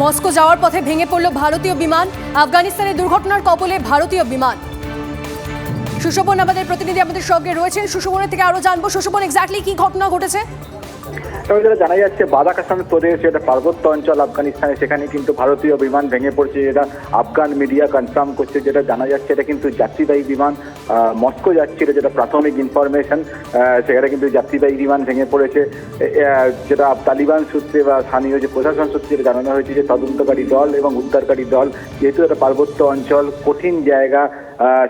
Moscow যাওয়ার পথে ভেঙে পড়ল ভারতীয় বিমান। আফগানিস্তানের দুর্ঘটনার কবলে ভারতীয় বিমান। সুশোভন আমাদের প্রতিনিধি আমাদের সঙ্গে রয়েছেন। সুশোভনের থেকে আরও জানব। সুশোভন এক্স্যাক্টলি কি ঘটনা ঘটেছে? তবে যেটা জানা যাচ্ছে বাদাকাসান প্রদেশ, যেটা পার্বত্য অঞ্চল আফগানিস্তানে, সেখানে কিন্তু ভারতীয় বিমান ভেঙে পড়ছে। যেটা আফগান মিডিয়া কনফার্ম করছে, যেটা জানা যাচ্ছে, এটা কিন্তু যাত্রীবাহী বিমান। মস্কো যাচ্ছিল, যেটা প্রাথমিক ইনফরমেশন সেখানে কিন্তু যাত্রীবাহী বিমান ভেঙে পড়েছে। যেটা তালিবান সূত্রে বা স্থানীয় যে প্রশাসন সূত্রে জানানো হয়েছে যে তদন্তকারী দল এবং উদ্ধারকারী দল, যেহেতু এটা পার্বত্য অঞ্চল, কঠিন জায়গা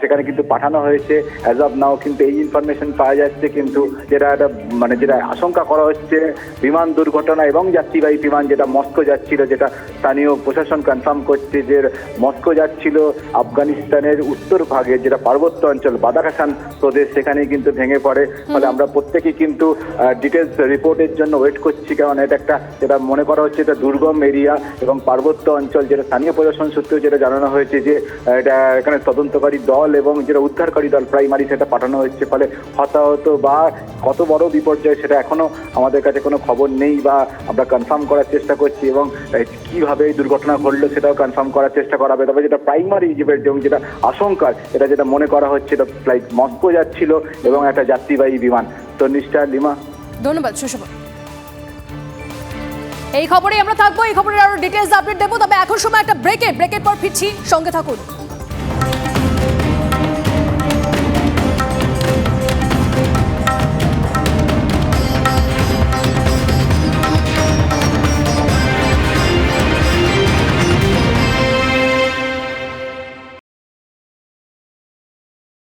সেখানে কিন্তু পাঠানো হয়েছে। অ্যাজ অফ নাও কিন্তু এই ইনফরমেশন পাওয়া যাচ্ছে, কিন্তু যেটা একটা মানে যেটা আশঙ্কা করা হচ্ছে, বিমান দুর্ঘটনা এবং যাত্রীবাহী বিমান যেটা মস্কো যাচ্ছিল, যেটা স্থানীয় প্রশাসন কনফার্ম করছে যে মস্কো যাচ্ছিল আফগানিস্তানের উত্তর ভাগে, যেটা পার্বত্য অঞ্চল বাদাকাসান প্রদেশ সেখানেই কিন্তু ভেঙে পড়ে। ফলে আমরা প্রত্যেকেই কিন্তু ডিটেলস রিপোর্টের জন্য ওয়েট করছি কারণ এটা একটা যেটা মনে করা হচ্ছে এটা দুর্গম এরিয়া এবং পার্বত্য অঞ্চল যেটা স্থানীয় প্রশাসন সূত্রেও যেটা জানানো হয়েছে যে এটা এখানে তদন্তকারী দল এবং যেটা উদ্ধারকারী দল প্রাইমারি সেটা পাঠানো হচ্ছে ফলে হতাহত বা কত বড় বিপর্যয় সেটা এখনও আমাদের কাছে কোনো খবর নেই বা আমরা কনফার্ম করার চেষ্টা করছি এবং কীভাবে এই দুর্ঘটনা ঘটলো সেটাও কনফার্ম করার চেষ্টা করা হবে। তবে যেটা প্রাইমারি যেটা আশঙ্কা এটা যেটা মনে করা হচ্ছে এটা ফ্লাইট মস্কো যাচ্ছিল এবং একটা যাত্রীবাহী বিমান। তো নিষ্ঠা লিমা। ধন্যবাদ সুশুভ এই খবরে আমরা থাকব, এই খবরের আরও ডিটেলস আপডেট দেবো, তবে এখন সময় একটা ব্রেকের ব্রেকের পর ফিরছি, সঙ্গে থাকুন।